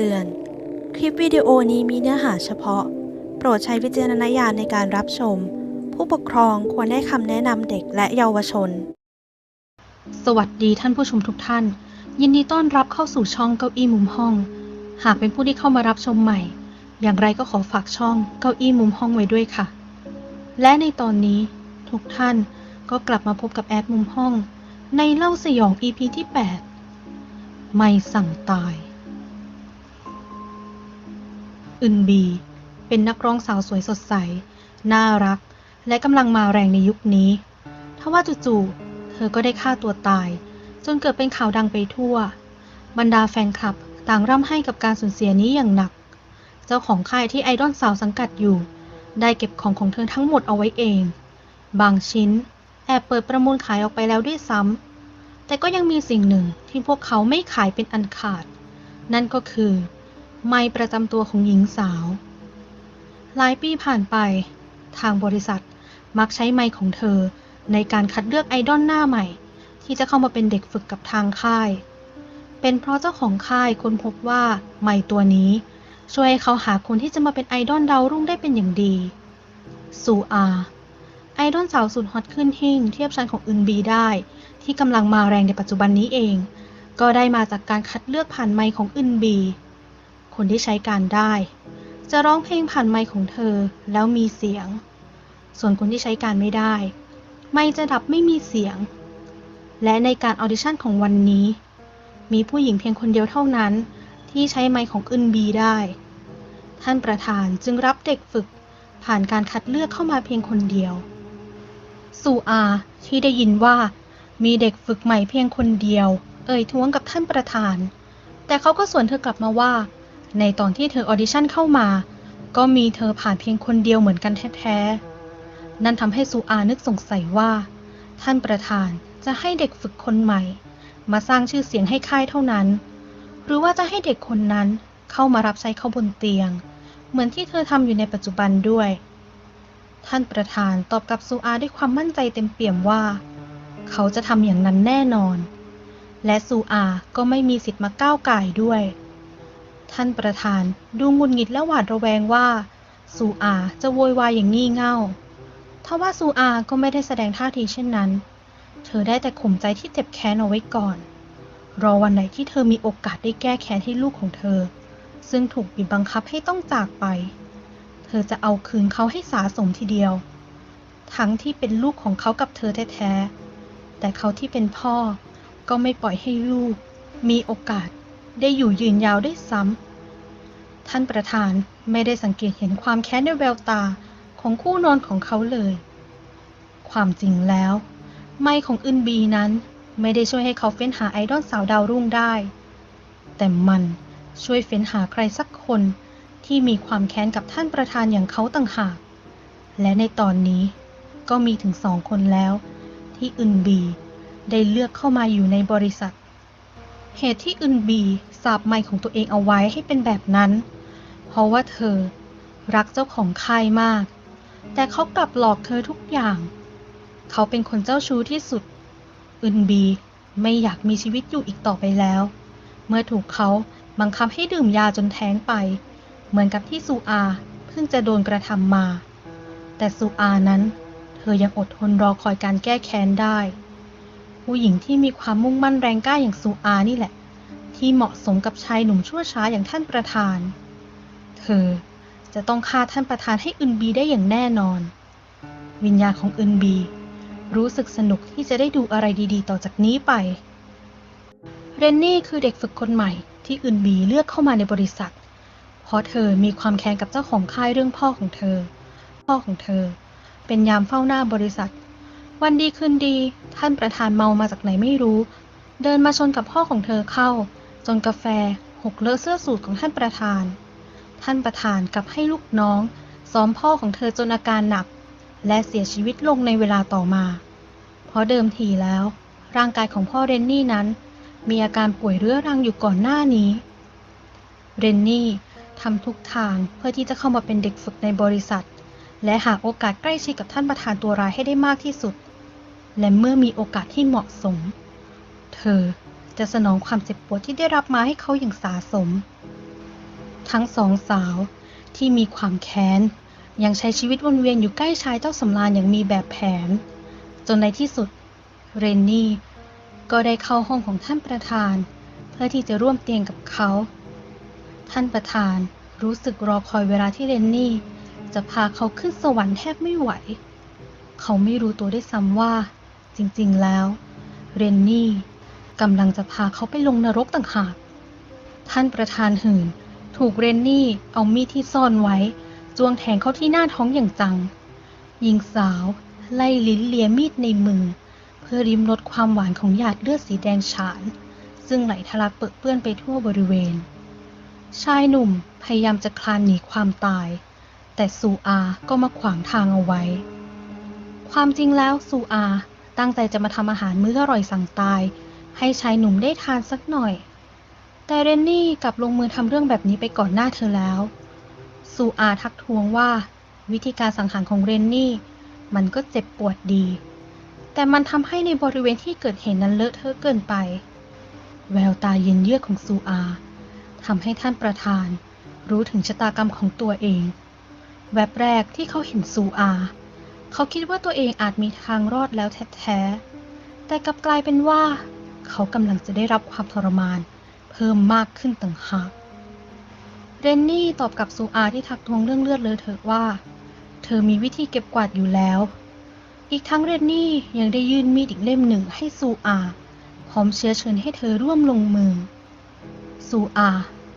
คำเตือน คลิปวิดีโอนี้มีเนื้อหาเฉพาะ โปรดใช้วิจารณญาณในการรับชม ผู้ปกครองควรให้คำแนะนำเด็กและเยาวชน สวัสดีท่านผู้ชมทุกท่าน ยินดีต้อนรับเข้าสู่ช่องเก้าอี้มุมห้อง หากเป็นผู้ที่เข้ามารับชมใหม่ อย่างไรก็ขอฝากช่องเก้าอี้มุมห้องไว้ด้วยค่ะ และในตอนนี้ทุกท่านก็กลับมาพบกับแอดมุมห้อง ในเล่าสยอง EP ที่ 8 ไม่สั่งตาย อึนบี เป็นนักร้องสาวสวยสดใส น่ารัก และกำลังมาแรงในยุคนี้ทว่าจู่ๆ เธอก็ได้ฆ่าตัวตาย จนเกิดเป็นข่าวดังไปทั่ว บรรดาแฟนคลับต่างร่ำไห้กับการสูญเสียนี้อย่างหนัก เจ้าของค่ายที่ไอดอลสาวสังกัดอยู่ ได้เก็บของของเธอทั้งหมดเอาไว้เอง บางชิ้น แอบเปิดประมูลขายออกไปแล้วด้วยซ้ำแต่ก็ยังมีสิ่งหนึ่งที่พวกเขาไม่ขายเป็นอันขาด นั่นก็คือ ไม้ประจำตัวของหญิงสาว หลายปีผ่านไป ทางบริษัทมักใช้ไมค์ของเธอในการคัดเลือกไอดอลหน้าใหม่ ที่จะเข้ามาเป็นเด็กฝึกกับทางค่าย เป็นเพราะเจ้าของค่ายค้นพบว่าไมค์ตัวนี้ช่วยให้เขาหาคนที่จะมาเป็นไอดอลดาวรุ่งได้เป็นอย่างดีซูอาไอดอลสาวสุดฮอตขึ้นหิ่งเทียบชั้นของอึนบีได้ ที่กำลังมาแรงในปัจจุบันนี้เอง ก็ได้มาจากการคัดเลือกผ่านไมค์ของอึนบี คนที่ใช้การได้ จะร้องเพลงผ่านไมค์ของเธอแล้วมีเสียง ส่วนคนที่ใช้การไม่ได้ ไม่จะดับไม่มีเสียง และในการออดิชั่นของวันนี้ มีผู้หญิงเพียงคนเดียวเท่านั้น ที่ใช้ไมค์ของอึนบีได้ ท่านประธานจึงรับเด็กฝึกผ่านการคัดเลือกเข้ามาเพียงคนเดียวสูอาที่ได้ยินว่ามีเด็กฝึกใหม่เพียงคนเดียว เอ่ยท้วงกับท่านประธาน แต่เขาก็สวนเธอกลับมาว่า ในตอนที่เธอออดิชั่นเข้ามา ก็มีเธอผ่านเพียงคนเดียวเหมือนกันแท้ๆ นั่นทำให้ซูอานึกสงสัยว่า ท่านประธานจะให้เด็กฝึกคนใหม่ มาสร้างชื่อเสียงให้ค่ายเท่านั้น หรือว่าจะให้เด็กคนนั้นเข้ามารับใช้เขาบนเตียง เหมือนที่เธอทำอยู่ในปัจจุบันด้วย ท่านประธานตอบกับซูอาด้วยความมั่นใจเต็มเปี่ยมว่า เขาจะทำอย่างนั้นแน่นอน และซูอาก็ไม่มีสิทธิ์มาก้าวไก่ด้วย ท่านประธานดูงุดหงิดและหวาดระแวงว่าซูอาจะโวยวายอย่างงี่เง่าทว่าซูอาก็ไม่ได้แสดงท่าทีเช่นนั้น เธอได้แต่ข่มใจที่เจ็บแค้นเอาไว้ก่อน รอวันไหนที่เธอมีโอกาสได้แก้แค้นให้ลูกของเธอ ซึ่งถูกบีบบังคับให้ต้องจากไป เธอจะเอาคืนเขาให้สาสมทีเดียว ทั้งที่เป็นลูกของเขากับเธอแท้ๆ แต่เขาที่เป็นพ่อก็ไม่ปล่อยให้ลูก มีโอกาส ได้อยู่ยืนยาวได้ซ้ำ ท่านประธานไม่ได้สังเกตเห็นความแค้นในแววตาของคู่นอนของเขาเลย ความจริงแล้ว ไม่ของอึนบีนั้นไม่ได้ช่วยให้เขาเฟ้นหาไอดอลสาวดาวรุ่งได้ แต่มันช่วยเฟ้นหาใครสักคนที่มีความแค้นกับท่านประธานอย่างเขาต่างหาก และในตอนนี้ก็มีถึงสองคนแล้ว ที่อึนบีได้เลือกเข้ามาอยู่ในบริษัท เหตุที่อึนบีสาบไมค์ของตัวเองเอาไว้ให้เป็นแบบนั้น เพราะว่าเธอรักเจ้าของค่ายมาก แต่เขากลับหลอกเธอทุกอย่าง เขาเป็นคนเจ้าชู้ที่สุด อึนบีไม่อยากมีชีวิตอยู่อีกต่อไปแล้ว เมื่อถูกเขาบังคับให้ดื่มยาจนแท้งไป เหมือนกับที่ซูอาเพิ่งจะโดนกระทำมา แต่ซูอานั้น เธอยังอดทนรอคอยการแก้แค้นได้ ผู้หญิงที่มีความมุ่งมั่นแรงกล้าอย่างซูอานี่แหละ ที่เหมาะสมกับชายหนุ่มชั่วช้าอย่างท่านประธาน เธอจะต้องฆ่าท่านประธานให้อึนบีได้อย่างแน่นอน วิญญาณของอึนบี รู้สึกสนุกที่จะได้ดูอะไรดีๆ ต่อจากนี้ไป เรนนี่คือเด็กฝึกคนใหม่ที่อึนบีเลือกเข้ามาในบริษัท เพราะเธอมีความแค้นกับเจ้าของค่ายเรื่องพ่อของเธอ พ่อของเธอ เป็นยามเฝ้าหน้าบริษัท วันดีคืนดี ท่านประธานเมามาจากไหนไม่รู้ เดินมาชนกับพ่อของเธอเข้า จนกาแฟหกเลอะเสื้อสูทของท่านประธาน ท่านประธานกลับให้ลูกน้องซ้อมพ่อของเธอจนอาการหนัก และเสียชีวิตลงในเวลาต่อมา เพราะเดิมทีแล้ว ร่างกายของพ่อเรนนี่นั้น มีอาการป่วยเรื้อรังอยู่ก่อนหน้านี้ เรนนี่ทำทุกทางเพื่อที่จะเข้ามาเป็นเด็กฝึกในบริษัท และหาโอกาสใกล้ชิดกับท่านประธานตัวร้ายให้ได้มากที่สุด และเมื่อมีโอกาสที่เหมาะสม เธอจะสนองความเจ็บปวดที่ได้รับมาให้เขาอย่างสาสม ทั้งสองสาวที่มีความแค้น ยังใช้ชีวิตวนเวียนอยู่ใกล้ชายเจ้าสำราญอย่างมีแบบแผน จนในที่สุด เรนนี่ ก็ได้เข้าห้องของท่านประธาน เพื่อที่จะร่วมเตียงกับเขา ท่านประธานรู้สึกรอคอยเวลาที่เรนนี่ จะพาเขาขึ้นสวรรค์แทบไม่ไหว เขาไม่รู้ตัวได้วยซ้ำว่า จริงๆ แล้ว เรนนี่กำลังจะพาเขาไปลงนรกต่างหาก ท่านประธานหื่น ถูกเรนนี่เอามีดที่ซ่อนไว้จ้วงแทงเขาที่หน้าท้องอย่างจัง หญิงสาวไล่ลิ้นเลียมีดในมือ เพื่อริมรสความหวานของหยาดเลือดสีแดงฉาน ซึ่งไหลทะลักเปื้อเปื้อนไปทั่วบริเวณ ชายหนุ่มพยายามจะคลานหนีความตาย แต่ซูอาก็มาขวางทางเอาไว้ ความจริงแล้วซูอา ตั้งใจจะมาทำอาหารมื้ออร่อยสั่งตาย ให้ชายหนุ่มได้ทานสักหน่อย แต่เรนนี่กลับลงมือทำเรื่องแบบนี้ไปก่อนหน้าเธอแล้ว ซูอาทักท้วงว่า วิธีการสังหารของเรนนี่ มันก็เจ็บปวดดี แต่มันทำให้ในบริเวณที่เกิดเหตุนั้นเลอะเทอะเกินไป แววตาเย็นเยือกของซูอาทำให้ท่านประธาน รู้ถึงชะตากรรมของตัวเอง แวบแรกที่เขาเห็นซูอา เขาคิดว่าตัวเองอาจมีทางรอดแล้วแท้ๆ แต่กลับกลายเป็นว่า เขากำลังจะได้รับความทรมาน เพิ่มมากขึ้นต่างหาก เรนนี่ตอบกับซูอาที่ทักทวงเรื่องเลือดเลอเถอะว่า เธอมีวิธีเก็บกวาดอยู่แล้ว อีกทั้งเรนนี่ยังได้ยื่นมีดอีกเล่มหนึ่งให้ซูอาพร้อมเชื้อเชิญให้เธอร่วมลงมือ ซูอา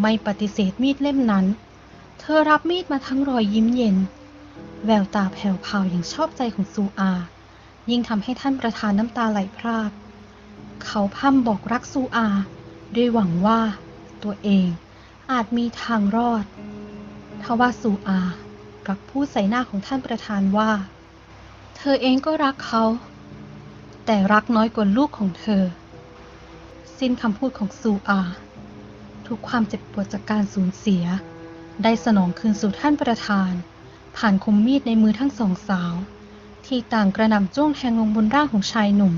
ไม่ปฏิเสธมีดเล่มนั้น เธอรับมีดมาทั้งรอยยิ้มเย็น แววตาแผ่วพราวอย่างชอบใจของซูอา ยิ่งทำให้ท่านประธานน้ำตาไหลพราก เขาพร่ำบอกรักซูอา ด้วยหวังว่าตัวเองอาจมีทางรอดทว่าซูอา กลับพูดใส่หน้าของท่านประธานว่า เธอเองก็รักเขา แต่รักน้อยกว่าลูกของเธอ สิ้นคำพูดของซูอา ทุกความเจ็บปวดจากการสูญเสีย ได้สนองคืนสู่ท่านประธาน ผ่านคมมีดในมือทั้งสองสาว ที่ต่างกระหน่ำจ้วงแทงลงบนร่างของชายหนุ่ม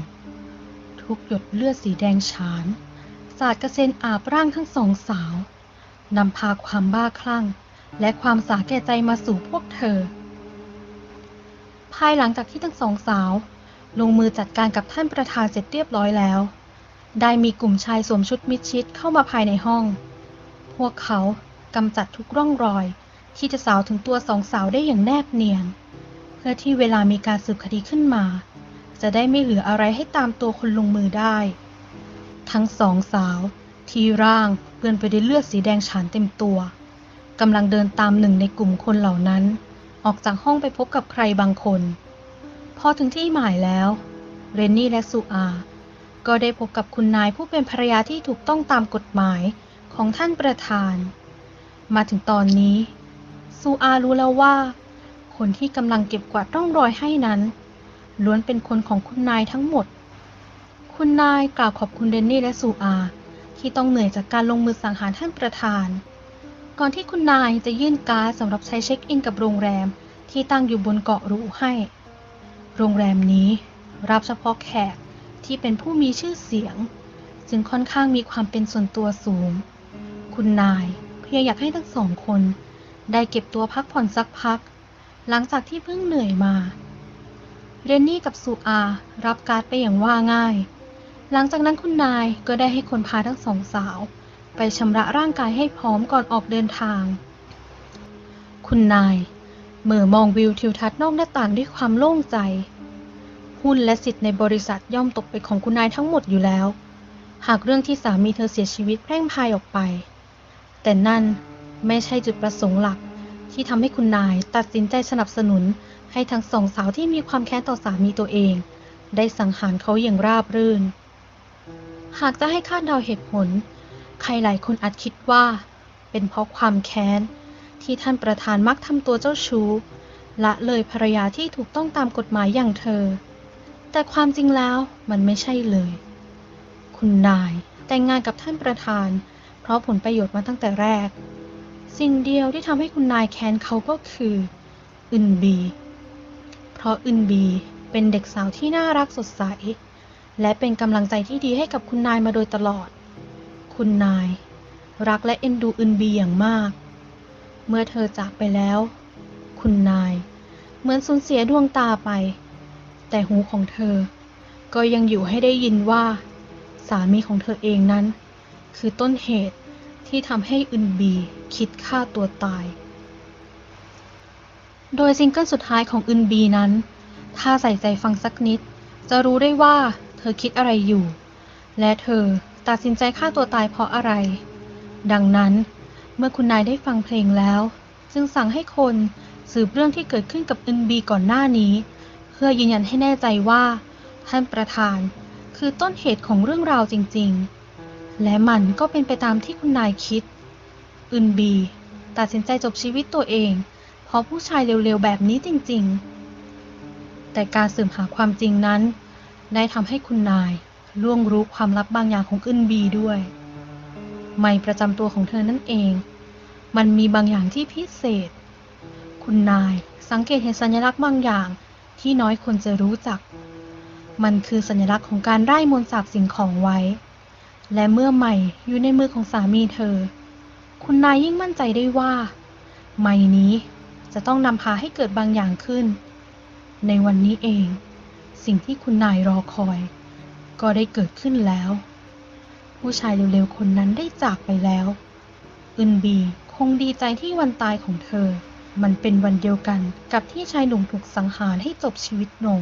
ทุกหยดเลือดสีแดงฉาน สาดกระเซ็นอาบร่างทั้งสองสาวนำพาความบ้าคลั่ง และความสาแก่ใจมาสู่พวกเธอ ภายหลังจากที่ทั้งสองสาว ลงมือจัดการกับท่านประธานเสร็จเรียบร้อยแล้ว ได้มีกลุ่มชายสวมชุดมิดชิดเข้ามาภายในห้อง พวกเขากำจัดทุกร่องรอย ที่จะสาวถึงตัวสองสาวได้อย่างแนบเนียน เพื่อที่เวลามีการสืบคดีขึ้นมา จะได้ไม่เหลืออะไรให้ตามตัวคนลงมือได้ ทั้งสองสาว ที่ร่างเปื้อนไปด้วยเลือดสีแดงฉานเต็มตัวกำลังเดินตามหนึ่งในกลุ่มคนเหล่านั้น ออกจากห้องไปพบกับใครบางคน พอถึงที่หมายแล้ว เรนนี่และซูอา ก็ได้พบกับคุณนายผู้เป็นภรรยาที่ถูกต้องตามกฎหมายของท่านประธาน มาถึงตอนนี้ ซูอารู้แล้วว่า คนที่กำลังเก็บกวาดร่องรอยให้นั้น ล้วนเป็นคนของคุณนายทั้งหมด คุณนายกล่าวขอบคุณเรนนี่และซูอา ที่ต้องเหนื่อยจากการลงมือสังหารท่านประธาน ก่อนที่คุณนายจะยื่นการ์ดสำหรับใช้เช็คอินกับโรงแรมที่ตั้งอยู่บนเกาะรูให้ โรงแรมนี้รับเฉพาะแขกที่เป็นผู้มีชื่อเสียง จึงค่อนข้างมีความเป็นส่วนตัวสูง คุณนายเพียงอยากให้ทั้งสองคน ได้เก็บตัวพักผ่อนสักพัก หลังจากที่เพิ่งเหนื่อยมา เรนนี่กับซูอารับการ์ดไปอย่างว่าง่าย หลังจากนั้นคุณนายก็ได้ให้คนพาทั้งสองสาว ไปชำระร่างกายให้พร้อมก่อนออกเดินทาง คุณนายเหม่อมองวิวทิวทัศน์นอกหน้าต่างด้วยความโล่งใจ หุ้นและสิทธิ์ในบริษัทย่อมตกเป็นของคุณนายทั้งหมดอยู่แล้ว หากเรื่องที่สามีเธอเสียชีวิตแพร่งพายออกไป แต่นั่น ไม่ใช่จุดประสงค์หลัก ที่ทำให้คุณนายตัดสินใจสนับสนุนให้ทั้งสองสาวที่มีความแค้นต่อสามีตัวเอง ได้สังหารเขาอย่างราบรื่น หากจะให้คาดเดาเหตุผล ใครหลายคนอาจคิดว่า เป็นเพราะความแค้น ที่ท่านประธานมักทำตัวเจ้าชู้ละเลยภรรยาที่ถูกต้องตามกฎหมายอย่างเธอ แต่ความจริงแล้วมันไม่ใช่เลย คุณนายแต่งงานกับท่านประธาน เพราะผลประโยชน์มาตั้งแต่แรก สิ่งเดียวที่ทำให้คุณนายแค้นเขาก็คืออึนบี เพราะอึนบีเป็นเด็กสาวที่น่ารักสดใส และเป็นกำลังใจที่ดีให้กับคุณนายมาโดยตลอด คุณนาย รักและเอ็นดูอึนบีอย่างมาก เมื่อเธอจากไปแล้ว คุณนาย เหมือนสูญเสียดวงตาไป แต่หูของเธอ ก็ยังอยู่ให้ได้ยินว่า สามีของเธอเองนั้น คือต้นเหตุ ที่ทำให้อึนบีคิดฆ่าตัวตาย โดยซิงเกิลสุดท้ายของอึนบีนั้น ถ้าใส่ใจฟังสักนิด จะรู้ได้ว่าเธอคิดอะไรอยู่ และเธอตัดสินใจฆ่าตัวตายเพราะอะไร ดังนั้นเมื่อคุณนายได้ฟังเพลงแล้ว จึงสั่งให้คนสืบเรื่องที่เกิดขึ้นกับอึนบีก่อนหน้านี้ เพื่อยืนยันให้แน่ใจว่า ท่านประธานคือต้นเหตุของเรื่องราวจริง ๆ และมันก็เป็นไปตามที่คุณนายคิด อึนบี ตัดสินใจจบชีวิตตัวเอง เพราะผู้ชายเร็วๆ แบบนี้จริงๆ แต่การสืบหาความจริงนั้น ได้ทำให้คุณนายล่วงรู้ความลับบางอย่างของอึนบีด้วย ไม่ประจำตัวของเธอนั่นเอง มันมีบางอย่างที่พิเศษ คุณนายสังเกตเห็นสัญลักษณ์บางอย่างที่น้อยคนจะรู้จัก มันคือสัญลักษณ์ของการไล่มนต์สาบสิ่งของไว้ และเมื่อใหม่อยู่ในมือของสามีเธอ คุณนายยิ่งมั่นใจได้ว่า ไม้นี้จะต้องนำพาให้เกิดบางอย่างขึ้น ในวันนี้เอง สิ่งที่คุณนายรอคอย ก็ได้เกิดขึ้นแล้ว ผู้ชายเร็วๆคนนั้นได้จากไปแล้วอึนบีคงดีใจที่วันตายของเธอ มันเป็นวันเดียวกันกับที่ชายหนุ่มถูกสังหารให้จบชีวิตลง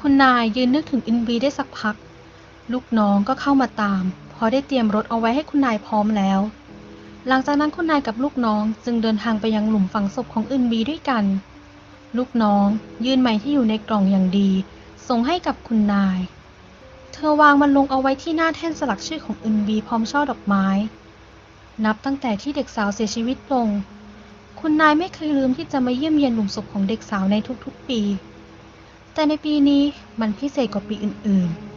คุณนายยืนนึกถึงอึนบีได้สักพัก ลูกน้องก็เข้ามาตาม พอได้เตรียมรถเอาไว้ให้คุณนายพร้อมแล้ว หลังจากนั้นคุณนายกับลูกน้องจึงเดินทางไปยังหลุมฝังศพของอึนบีด้วยกัน ลูกน้องยื่นไม้ที่อยู่ในกล่องอย่างดี ส่งให้กับคุณนาย เธอวางมันลงเอาไว้ที่หน้าแท่นสลักชื่อของอึนบีพร้อมช่อดอกไม้ นับตั้งแต่ที่เด็กสาวเสียชีวิตลง คุณนายไม่เคยลืมที่จะมาเยี่ยมเยียนหลุมศพของเด็กสาวในทุกๆปี แต่ในปีนี้มันพิเศษกว่าปีอื่นๆ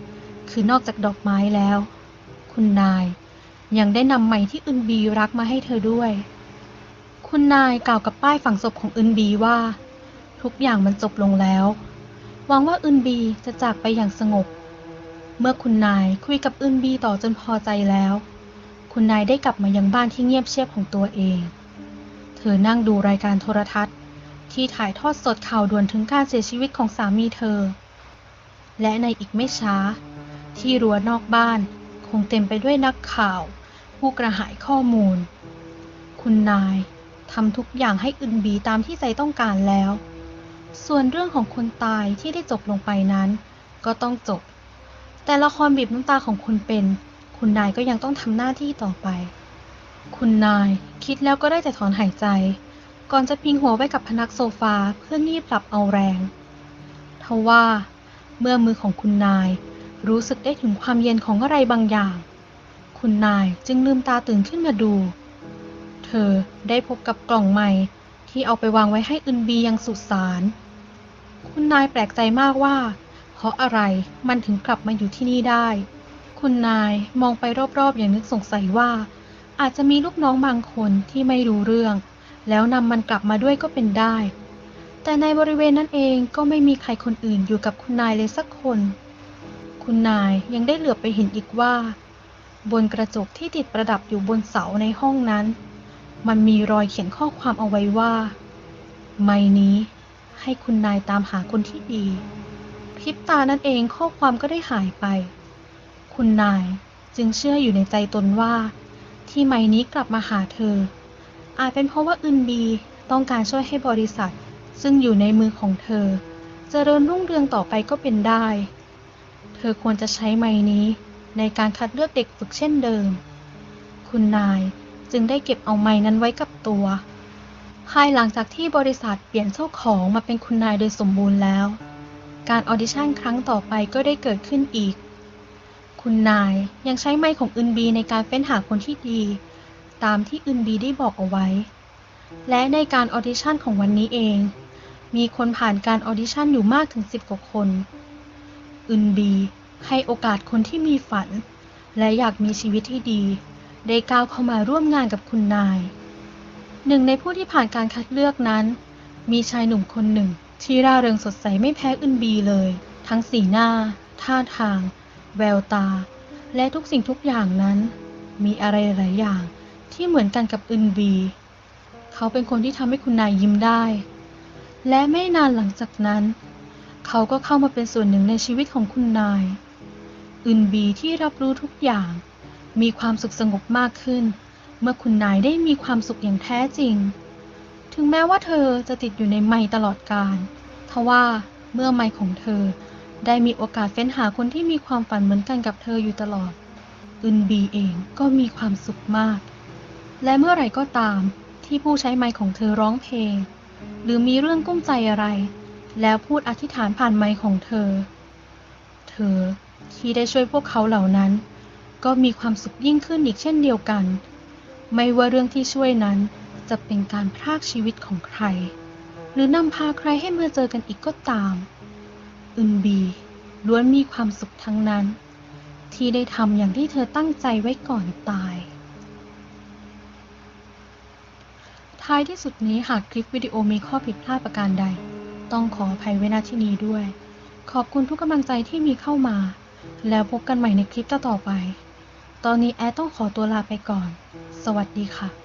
คือนอกจากดอกไม้แล้ว คุณนายยังได้นำไม้ที่อึนบีรักมาให้เธอด้วย คุณนายกล่าวกับป้ายฝังศพของอึนบีว่า ทุกอย่างมันจบลงแล้วหวังว่าอึนบีจะจากไปอย่างสงบ เมื่อคุณนายคุยกับอึนบีต่อจนพอใจแล้ว คุณนายได้กลับมายังบ้านที่เงียบเชียบของตัวเอง เธอนั่งดูรายการโทรทัศน์ ที่ถ่ายทอดสดข่าวด่วนถึงการเสียชีวิตของสามีเธอ และในอีกไม่ช้า ที่รั้วนอกบ้าน คงเต็มไปด้วยนักข่าว ผู้กระหายข้อมูล คุณนายทำทุกอย่างให้อึนบีตามที่ใจต้องการแล้ว ส่วนเรื่องของคนตายที่ได้จบลงไปนั้น ก็ต้องจบ แต่ละครบีบน้ำตาของคนเป็น คุณนายก็ยังต้องทำหน้าที่ต่อไป คุณนายคิดแล้วก็ได้แต่ถอนหายใจ ก่อนจะพิงหัวไว้กับพนักโซฟาเพื่องีบหลับเอาแรงทว่าเมื่อมือของคุณนาย รู้สึกได้ถึงความเย็นของอะไรบางอย่าง คุณนายจึงลืมตาตื่นขึ้นมาดู เธอได้พบกับกล่องใหม่ที่เอาไปวางไว้ให้อึนบียังสุสาน คุณนายแปลกใจมากว่า เพราะอะไรมันถึงกลับมาอยู่ที่นี่ได้ คุณนายมองไปรอบๆอย่างนึกสงสัยว่า อาจจะมีลูกน้องบางคนที่ไม่รู้เรื่อง แล้วนำมันกลับมาด้วยก็เป็นได้ แต่ในบริเวณนั้นเองก็ไม่มีใครคนอื่นอยู่กับคุณนายเลยสักคน คุณนายยังได้เหลือไปเห็นอีกว่า บนกระจกที่ติดประดับอยู่บนเสาในห้องนั้น มันมีรอยเขียนข้อความเอาไว้ว่า ไม่นี้ให้คุณนายตามหาคนที่ดีพริบตานั่นเองข้อความก็ได้หายไป คุณนายจึงเชื่ออยู่ในใจตนว่า ที่ไม้นี้กลับมาหาเธอ อาจเป็นเพราะว่าอึนบีต้องการช่วยให้บริษัท ซึ่งอยู่ในมือของเธอจเจริญรุ่งเรืองต่อไปก็เป็นได้ เธอควรจะใช้ไม้นี้ในการคัดเลือกเด็กฝึกเช่นเดิม คุณนายจึงได้เก็บเอาไม้นั้นไว้กับตัว ภายหลังจากที่บริษัทเปลี่ยนเจ้าของมาเป็นคุณนายโดยสมบูรณ์แล้ว การออดิชั่นครั้งต่อไปก็ได้เกิดขึ้นอีก คุณนายยังใช้ไม้ของอึนบีในการเฟ้นหาคนที่ดี ตามที่อึนบีได้บอกเอาไว้ และในการออดิชั่นของวันนี้เอง มีคนผ่านการออดิชั่นอยู่มากถึงสิบกว่าคน อึนบี ให้โอกาสคนที่มีฝัน และอยากมีชีวิตที่ดี ได้ก้าวเข้ามาร่วมงานกับคุณนาย หนึ่งในผู้ที่ผ่านการคัดเลือกนั้น มีชายหนุ่มคนหนึ่ง ที่ร่าเริงสดใสไม่แพ้อึนบีเลย ทั้งสีหน้า ท่าทาง แววตา และทุกสิ่งทุกอย่างนั้น มีอะไรหลายอย่างที่เหมือนกันกับอึนบี เขาเป็นคนที่ทำให้คุณนายยิ้มได้ และไม่นานหลังจากนั้น เขาก็เข้ามาเป็นส่วนหนึ่งในชีวิตของคุณนาย อึนบีที่รับรู้ทุกอย่าง มีความสุขสงบมากขึ้น เมื่อคุณนายได้มีความสุขอย่างแท้จริง ถึงแม้ว่าเธอจะติดอยู่ในไมค์ตลอดกาลทว่าเมื่อไมค์ของเธอได้มีโอกาสเฟ้นหาคนที่มีความฝันเหมือนกันกับเธออยู่ตลอด อึนบีเองก็มีความสุขมาก และเมื่อไหร่ก็ตามที่ผู้ใช้ไมค์ของเธอร้องเพลง หรือมีเรื่องกุ้มใจอะไร แล้วพูดอธิษฐานผ่านไมค์ของเธอ เธอที่ได้ช่วยพวกเขาเหล่านั้น ก็มีความสุขยิ่งขึ้นอีกเช่นเดียวกัน ไม่ว่าเรื่องที่ช่วยนั้นจะเป็นการพรากชีวิตของใคร หรือนำพาใครให้มาเจอกันอีกก็ตาม อึนบีล้วนมีความสุขทั้งนั้น ที่ได้ทำอย่างที่เธอตั้งใจไว้ก่อนตาย ท้ายที่สุดนี้หากคลิปวิดีโอมีข้อผิดพลาดประการใด ต้องขออภัยไว้ณที่นี้ด้วย ขอบคุณทุกกำลังใจที่มีเข้ามา แล้วพบกันใหม่ในคลิปต่อๆไป ตอนนี้แอดต้องขอตัวลาไปก่อน สวัสดีค่ะ